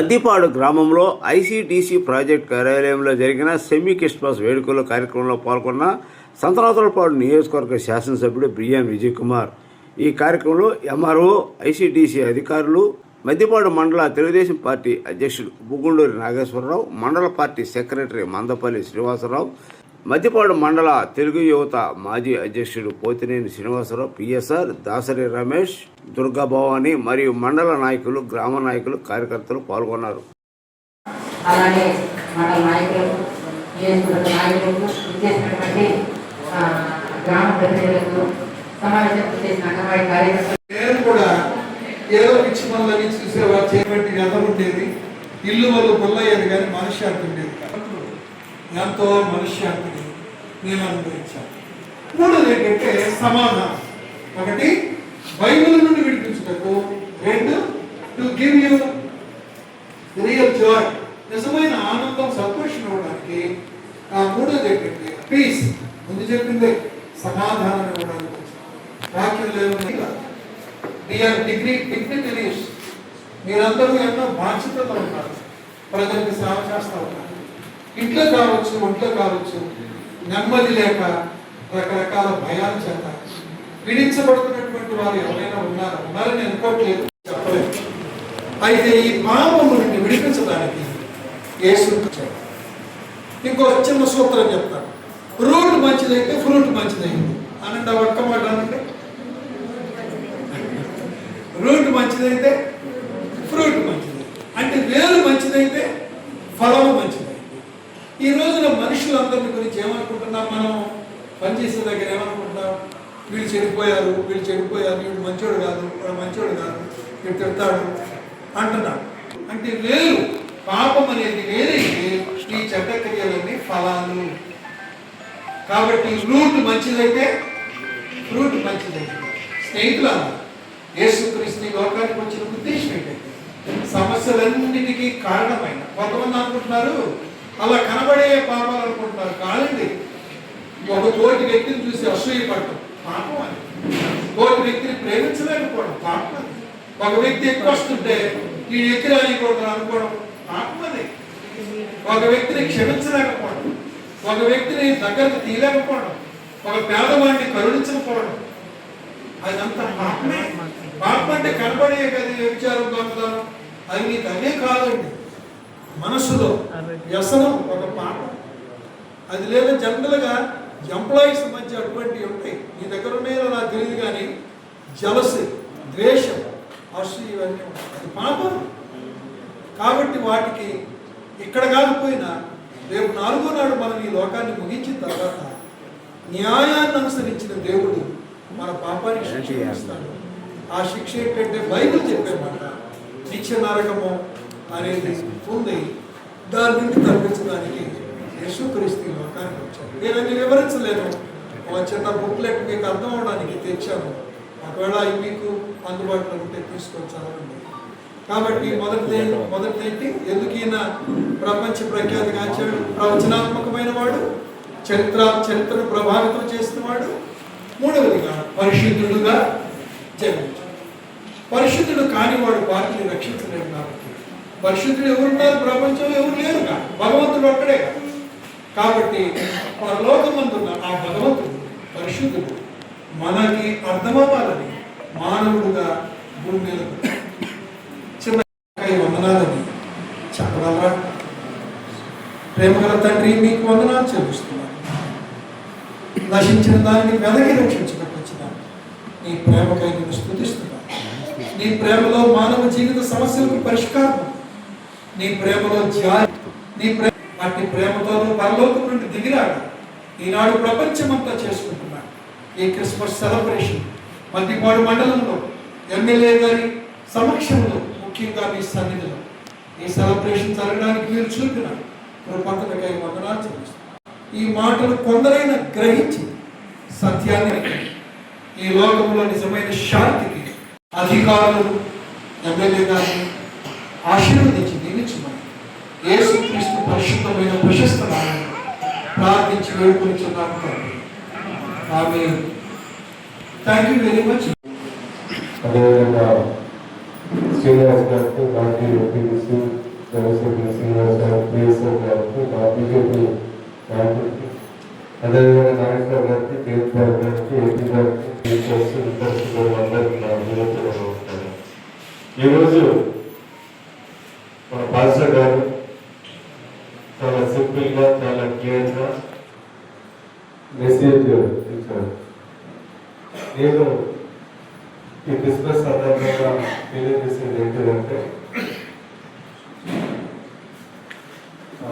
మద్దిపాడు గ్రామంలో ICTC project కార్యాలయంలో జరిగిన సెమీ క్రిస్మస్ వేడుకల కార్యక్రమంలో పాల్గొన్న సంతనాథులపాడు నియోజకవర్గ శాసనసభ్యుడు బిఎన్ విజయ్ కుమార్ ఈ కార్యక్రమంలో ఎంఆర్ఓ ఐసీటీసీ అధికారులు మద్దిపాడు మండల తెలుగుదేశం పార్టీ అధ్యక్షుడు బుగుండూరి నాగేశ్వరరావు మండల పార్టీ సెక్రటరీ మందపల్లి శ్రీనివాసరావు మద్దిపాడు మండల తెలుగు యువత మాజీ అధ్యక్షుడు పోతినేని శ్రీనివాసరావు పిఎస్ఆర్ దాసరి రమేష్ దుర్గా భవాని మరియు మండల నాయకులు గ్రామ నాయకులు కార్యకర్తలు పాల్గొన్నారు. అలానే మండల నాయకులకు నియోజకవర్గ నాయకులకు ఇచ్చేసినటువంటి ఆ, గ్రామ ప్రతినిధులకు సమావేశం చేసిన అంగన్వాడీ కార్యకర్తలు. నేను కూడా ఏదో పిచ్చి పనులని చూసేవారు చేయబట్టి వ్యధం ఉండేది. ఇల్లు వాళ్ళు పుల్లయ్యేది కానీ మనశ్శాంతి ఉండేది కాదు. ఎంతో మనశ్శాంతిని నేను అనుభవించాను. మూడోది ఏంటంటే సమాధానం. ఒకటి బైబిల్ నుండి విడిపించుటకు రెండు to give you real joy నిజమైన ఆనందం సంతోషం ఇవ్వడానికి ఆ మూడోది ఏంటంటే పీస్ ముందు చెప్పింది సమాధానం ఇవ్వడానికి. వాక్యం ఏముంది డియర్ డిగ్రీ డిగ్నిటరీస్ మీరందరూ ఎన్నో బాధ్యతలు ఉన్నారు. ప్రజలకు సేవ చేస్తూ ఉన్నారు. ఇంట్లో కావచ్చు ఒంట్లో కావచ్చు నెమ్మది లేక రకరకాల భయాల చేత పీడించబడుతున్నటువంటి వారు ఎవరైనా ఉన్నారా? ఉన్నారని అనుకోవట్లేదు చెప్పలేదు. అయితే ఈ పాపము నుండి విడిపించడానికి యేసు వచ్చాడు. ఇంకో చిన్న సూత్రం చెప్తాను. రోడ్డు మంచిదైతే ఫ్రూట్ మంచిదైంది. అనండి ఒక్క మాట అనండి. రూట్ మంచిదైతే ఫ్రూట్ మంచిది. అంటే వేరు మంచిదైతే ఫలము ఈ రోజున మనుషులందరిని గురించి ఏమనుకుంటున్నాం మనం పనిచేసే దగ్గర ఏమనుకుంటున్నాం? వీళ్ళు చెడిపోయారు వీళ్ళు చెడిపోయారు వీడు మంచోడు కాదు వాడు మంచోడు కాదు వీడు తిడతాడు అంటున్నాడు అంటే లేదు పాపం అనేది ఏదైతే ఈ చెడ్డ క్రియలన్నీ ఫలాలు. కాబట్టి రూట్ మంచిదైతే ఫ్రూట్ మంచిదైతే. స్నేహితులు యేసుక్రీస్తు ఈ లోకానికి వచ్చిన ఉద్దేశం ఏంటంటే సమస్యలన్నిటికీ కారణమైన కొంతమంది అనుకుంటున్నారు అలా కనబడే పాపాలు అనుకుంటున్నారు. కాదండి. ఒక తోటి వ్యక్తిని చూసి అసూయపడటం. పాపం అది. తోటి వ్యక్తిని ప్రేమించలేకపోవడం. పాపం అది. ఒక వ్యక్తి ఎక్కువ వస్తుంటే ఈ వ్యక్తి రానికూడదు అనుకోవడం పాపం అది. ఒక వ్యక్తిని క్షమించలేకపోవడం. ఒక వ్యక్తిని దగ్గరకు తీయలేకపోవడం. ఒక పేదవాడిని కరుణించకపోవడం. అదంతా పాపమే. పాపం అంటే కనబడే కదా వ్యభిచారం దొంగతనం అది నీకు అవే కాదండి. మనసులో వ్యసనం ఒక పాపం అది లేదా జనరల్గా ఎంప్లాయీస్ మధ్య అటువంటివి ఉంటాయి. నీ దగ్గర ఉన్నాయో నాకు తెలియదు కానీ జలసి ద్వేషం అసలు ఇవన్నీ ఉంటాయి. అది పాపం. కాబట్టి వాటికి ఇక్కడ కాకపోయినా రేపు నాలుగో నాడు మనం ఈ లోకాన్ని ముగించిన తర్వాత న్యాయాన్ని అనుసరించిన దేవుడు మన పాపానికి శిక్ష వేస్తాడు ఆ శిక్ష ఏంటంటే బైబిల్ చెప్పే మాట నిత్య నరకము అనేది ఉంది. దాని నుండి తప్పించడానికి యశుక్రీస్తు లోకానికి వచ్చాను నేను అది వివరించలేను. ఒక చిన్న బుక్లెట్ మీకు అర్థం అవడానికి తెచ్చాను. ఒకవేళ అవి మీకు అందుబాటులో ఉంటే తీసుకొచ్చానండి కాబట్టి మొదటి మొదటి ఏంటి? ఎందుకు ఈయన ప్రపంచ ప్రఖ్యాతి కాచాడు ప్రవచనాత్మకమైన వాడు చరిత్ర చరిత్రను ప్రభావితం చేస్తున్నవాడు మూడవదిగా పరిశుద్ధుడుగా జన్మించాడు. పరిశుద్ధుడు కానివాడు వాటిని రక్షించలేడు కాబట్టి పరిశుద్ధుడు ఎవరున్నారు ప్రపంచంలో ఎవరు లేరు భగవంతుడు ఒక్కడే కాబట్టి పరలోకమందున్న ఆ భగవంతుడు పరిశుద్ధుడు మనకి అర్థమవ్వాలని మానవుడుగా భూమి మీద చిన్న వందనాలని చెప్పగలరా? ప్రేమగల తండ్రి మీకు వందనాలు చెల్లిస్తున్నాను. నశించిన దానిని వెనక్కి రక్షించబట్టుకొచ్చిన నీ ప్రేమకై నేను స్థుతిస్తున్నాను. నీ ప్రేమలో మానవ జీవిత సమస్యలకు పరిష్కారం నీ ప్రేమలో జాలి నీ ప్రేమ ప్రేమతో పరలోకం నుండి దిగిరాడు. ఈనాడు ప్రపంచమంతా చేసుకుంటున్నాడు. ఈ క్రిస్మస్ సెలబ్రేషన్ మద్దిపాడు మండలంలో ఎమ్మెల్యే గారి సమక్షంలో ముఖ్యంగా మీ సన్నిధిలో. ఈ సెలబ్రేషన్ జరగడానికి మీరు చూపిన కృపకలకై వందనాలు చెల్లిస్తున్నారు ఈ మాటలు కొందరైనా గ్రహించి సత్యాన్ని ఈ లోకంలో నిజమైన శాంతికి అధికారులు ఎమ్మెల్యే గారిని ఆశీర్వదించారు యేసుక్రీస్తు పరిశుద్ధమైన ప్రశస్త ప్రార్థించి వేడుకొనిచున్నాము తండ్రి. ఆమె థ్యాంక్ యూ వెరీ మచ్ అదేవిధంగా శ్రీనివాస్ గారికి పార్టీ ఎంపీసీ చంద్రశేఖర్ శ్రీనివాస్ గారు పిఎస్ఆర్ గారికి మా బీజేపీ నాయకుడికి అదేవిధంగా నాగేశ్వర గారికి కేసీఆర్ గారికి ఎంపీ గారికి టీచర్స్ విద్యార్థులు అందరికీ నా వినతులు నమస్కారం. ఈరోజు మన పాస్టర్ గారు చాలా సింపుల్గా చాలా క్లియర్గా మెసేజ్ ఇచ్చారు నేను ఈ క్రిస్మస్ సందర్భంగా తెలియజేసేది ఏంటంటే ఆ,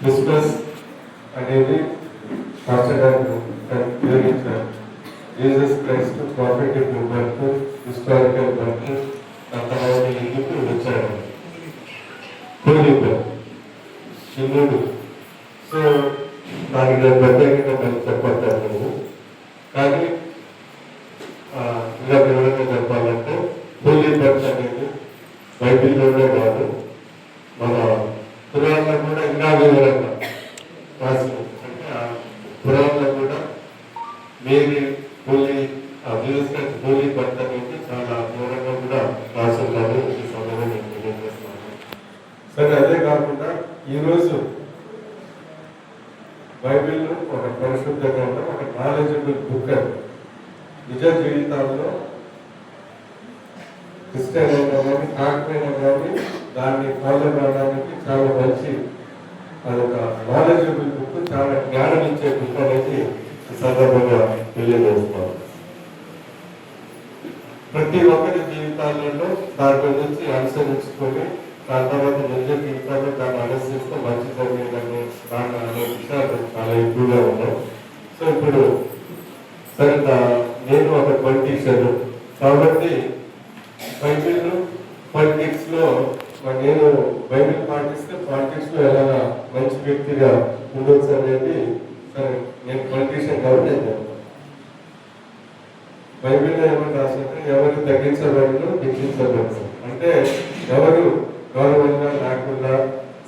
క్రిస్మస్ అనేది పాస్టర్ గారు వివరించారు Jesus Christ prophetic birth historical Mary holy ఆ జీసస్ హోలీ బర్త్ అనేది చాలా దూరంగా కూడా రాసున్నారు ఈ సమయంలో నేను తెలియజేస్తున్నాను. సరే అదే కాకుండా ఈరోజు బైబిల్ ఒక పరిశుద్ధ గ్రంథం ఒక నాలెడ్జబుల్ బుక్ అది నిజ జీవితాల్లో క్రిస్టియన్ అయినా కానీ కాకపోయినా కానీ దాన్ని ఫాలో కావడానికి చాలా మంచి అదొక నాలెడ్జబుల్ బుక్ చాలా జ్ఞానం ఇచ్చే బుక్ అనేది సందర్భంగా తెలియజేస్తాం ప్రతి ఒక్కరి జీవితాలలో దాని గురించి అనుసరించుకొని దాని తర్వాత నిజ జీవితాల్లో దాన్ని అనుసరిస్తే మంచి జరిగిందని దాని అనే విషయాలు చాలా ఎక్కువగా ఉన్నాయి. సో ఇప్పుడు సరే నేను ఒక పొలిటీషియన్ కాబట్టి బైబిల్ పాలిటిక్స్లో నేను బైబిల్ పాటిస్తే పాలిటిక్స్లో ఎలా మంచి వ్యక్తిగా ఉండొచ్చు అనేది నేను పొలిటీషియన్ కాబట్టి బైబిల్లో ఏమని రాసింటే ఎవరు తగ్గించబడను హెచ్చించబడదు అంటే ఎవరు గౌరవంగా లేకుండా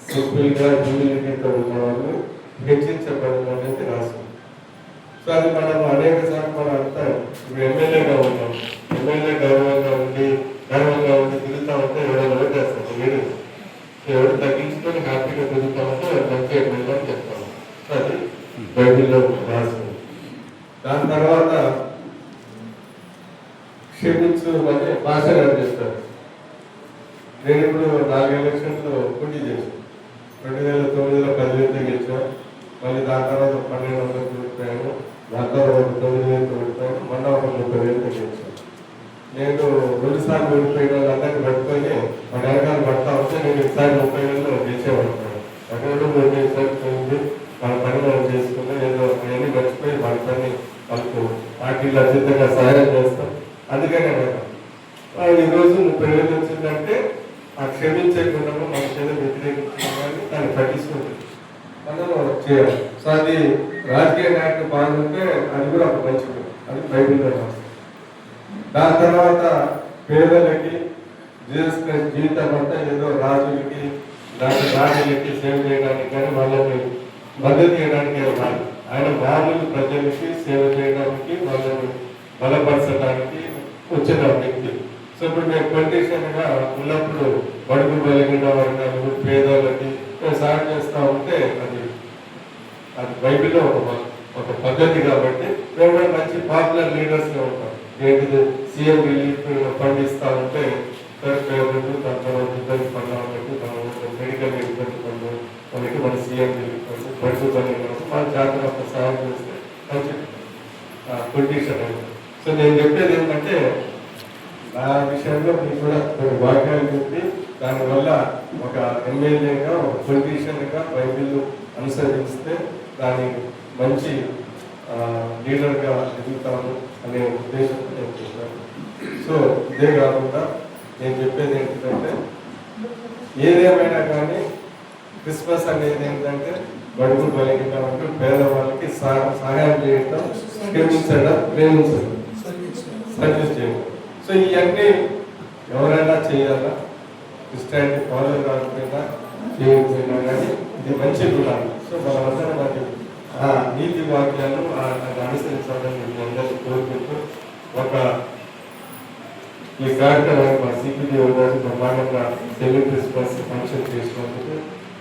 సింపుల్గా హ్యూమిలిటీతో ఉన్నవాళ్ళు హెచ్చించబడను అనేది రాసింది సో అది మనం అనేక సార్లు మనం అంతా ఇప్పుడు ఎమ్మెల్యేగా ఉన్నాం ఎమ్మెల్యేగా గౌరవంగా ఉండి గర్వంగా ఉండి తిరుగుతా ఉంటే ఎవరైనా ఓటేస్తారు మీరు ఎవరు తగ్గించుకొని హ్యాపీగా తిరుగుతా ఉంటే వాడు మంచి ఎమ్మెల్యే అని చెప్తాము సో అది బైబిల్లో రాసింది దాని తర్వాత క్షమించు అని భాష గారు చేస్తారు నేను ఇప్పుడు నాలుగు ఎలక్షన్లో పోటీ చేశాను రెండు వేల తొమ్మిదిలో పదివేలు గెలిచాను మళ్ళీ దాని తర్వాత పన్నెండు వందలు చూపాను దాని తర్వాత తొమ్మిది వేలు చూపాను మొన్న ఒక ముప్పై వేలు గెలిచాను నేను రెండు వెళ్ళిపోయిన ఓడిపోయిన వాళ్ళందరినీ పట్టుకొని మన వెనకాల పడతా వస్తే నేను ఈసారి ముప్పై వేలు చేసేవాడుతాను అక్కడ మూడు వేలు పోయింది వాళ్ళ పని మనం చేసుకున్నాం ఏదో అవన్నీ మర్చిపోయి వాళ్ళ పని వాళ్ళకు పార్టీలు అతీతంగా సహాయం చేస్తాం. అందుకనే నేను ఆ, ఈ రోజు ముప్పై వేలు వచ్చిందంటే ఆ క్షమించే గుణము మన చేత వ్యతిరేకించిన కానీ దాన్ని పట్టించుకుంటుంది మనం చేయాలి. సో అది రాజకీయ నాయకుడు పాల్గొంటే అది కూడా ఒక మంచిది అది బైబిల్లో దాని తర్వాత పేదలకి జీసస్ క్రైస్ట్ జీవితం అంతా ఏదో రాజులకి దాని రాజులకి సేవ చేయడానికి కానీ వాళ్ళని మద్దతు చేయడానికి రాదు. ఆయన మామూలు ప్రజలకి సేవ చేయడానికి వాళ్ళని బలపరచడానికి వచ్చిన వ్యక్తి. సో ఇప్పుడు నేను పొలిటీషియన్ ఉన్నప్పుడు బడుగు బలిగిన వర్గాలు పేదలకి మేము సాయం ఉంటే అది అది బైబిల్లో ఒక ఒక పద్ధతి కాబట్టి మేము మంచి పాపులర్ లీడర్స్గా ఉంటాం ఏంటిది సీఎం రిలీఫ్ ఫండ్ ఇస్తా ఉంటే సార్ పేదలు దాని తర్వాత ఇబ్బంది పడ్డామన్నట్టు తర్వాత మెడికల్ ఇబ్బంది పడ్డు. మనకి మన సీఎం రిలీఫ్ ఫండ్ పడుతూ మన జాతర సహాయం చేస్తే మంచి పొలిటీషియన్ సో నేను చెప్పేది ఏంటంటే నా విషయంలో మీకు కూడా కొన్ని వాక్యాలు చెప్పి దానివల్ల ఒక ఎమ్మెల్యేగా ఒక పొలిటీషియన్గా బైబిల్ అనుసరిస్తే దాని మంచి లీడర్గా ఎదుగుతాను అనే ఉద్దేశంతో నేను చెప్పాను సో ఇదే కాకుండా నేను చెప్పేది ఏంటంటే ఏదేమైనా కానీ క్రిస్మస్ అనేది ఏంటంటే బడుగు బలిగిన పేదవాళ్ళకి సహాయం చేయడం క్షమించడం ప్రేమించడం సర్వీస్ చేయడం. సో ఇవన్నీ ఎవరైనా చేయాలా? క్రిస్టియానిటీ ఫాలో కాకపోయినా చేయకపోయినా కానీ ఇది మంచి గుణాలు. నీతి వాక్యాలు అనుసరించాలని మీ అందరికీ కోరుకుంటూ ఒక ఈ కార్యక్రమాన్ని మా సిపిడి గారు బ్రహ్మాండంగా సెమీ క్రిస్మస్ ఫంక్షన్ చేసినందుకు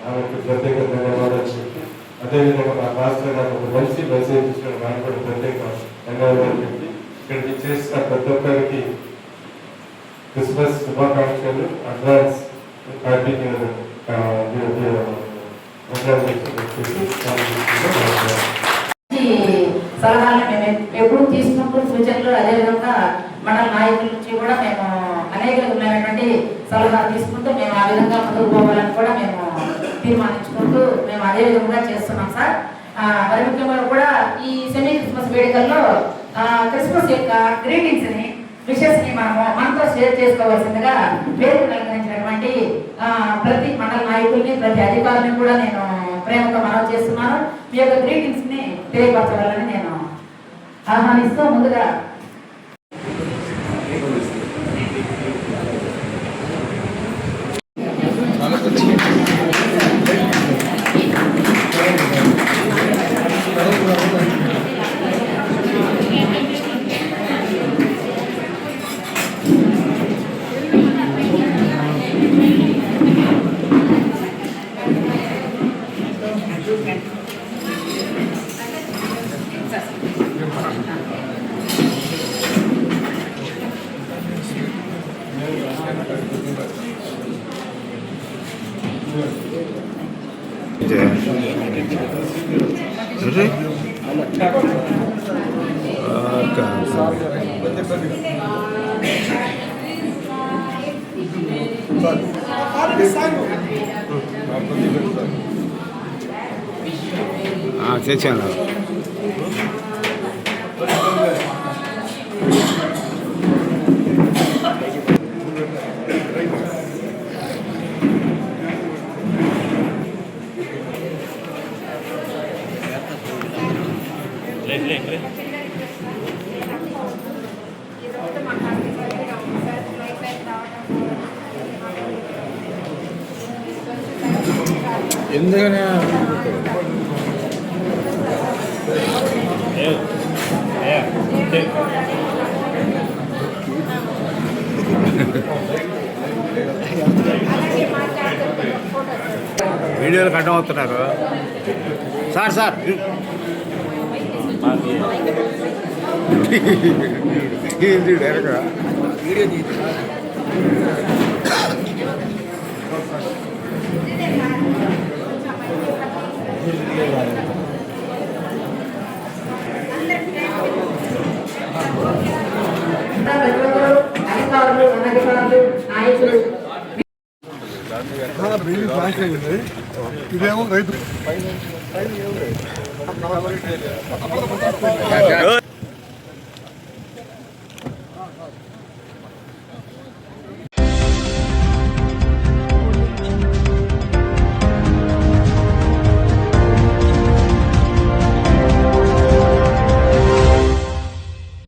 ఆమెకు ప్రత్యేక ధన్యవాదాలు చెప్పి అదేవిధంగా మా మాస్టర్ గారు ఒక మంచి మెసేజ్ ఇచ్చిన దానికి కూడా ప్రత్యేక ధన్యవాదాలు చెప్పి ఇక్కడికి చేసిన ప్రతి ఒక్కరికి క్రిస్మస్ శుభాకాంక్షలు అడ్వాన్స్ హ్యాపీ ఈ సలహాలు మేము ఎప్పుడు తీసుకున్నప్పుడు సూచనలు అదేవిధంగా మండల నాయకుల నుంచి కూడా మేము అనేక విధమైనటువంటి సలహాలు తీసుకుంటూ మేము ఆ విధంగా ముందుకు పోవాలని కూడా మేము తీర్మానించుకుంటూ మేము అదే విధంగా చేస్తున్నాం సార్. మరి ముఖ్యంగా కూడా ఈ సెమీ క్రిస్మస్ వేడుకల్లో క్రిస్మస్ యొక్క గ్రీటింగ్స్ని విషెస్ని మనము మనతో షేర్ చేసుకోవాల్సిందిగా పేరు కలిగించినటువంటి ప్రతి మండల నాయకుల్ని ప్రతి అధికారులని కూడా నేను ప్రేమతో మనవి చేస్తున్నాను. మీ యొక్క గ్రీటింగ్స్ని తెలియపరచగలని నేను ఆహ్వానిస్తూ ముందుగా తెచ్చాను ఎందుకనే? వీడియోలకు అడ్డం అవుతున్నారు. Sir sir. ఏంటి డైరెక్ట్గా ప్రతి ఒక్కరు అధికారులు అనధికారులు నాయకులు ఇదేమో రైతు